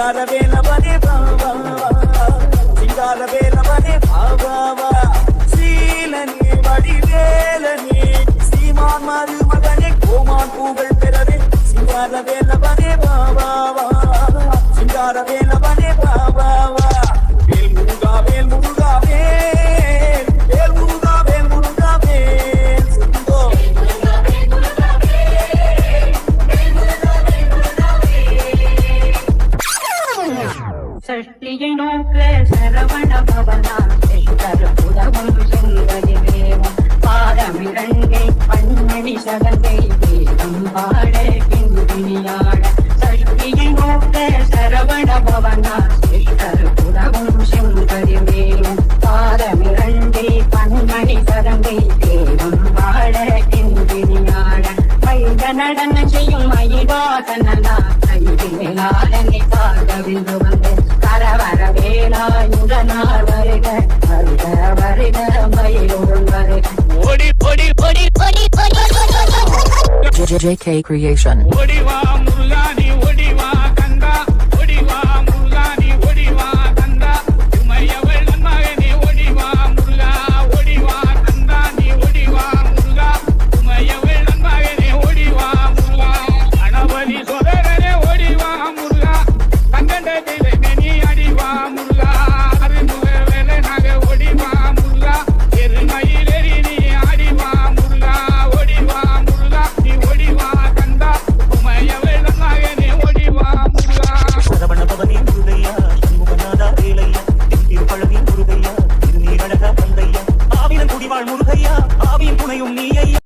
సింగార వేలవనే బాబా సింగార వేలవనే బాబా சஷ்டியை நோக்க சரவண பவனா புதவும் செங்கதி வேவும் பாதமிரங்கை சதங்கை வேதம் பாட பின்பிணியாட சஷ்டியை நோக்க சரவண பவனா புதவும் செங்கதி வேவும் பாதமிரங்கை சதங்கை வேதம் பாட பின்பிணியாட நடன செய்யும் மயிலாதனா JJK Creation.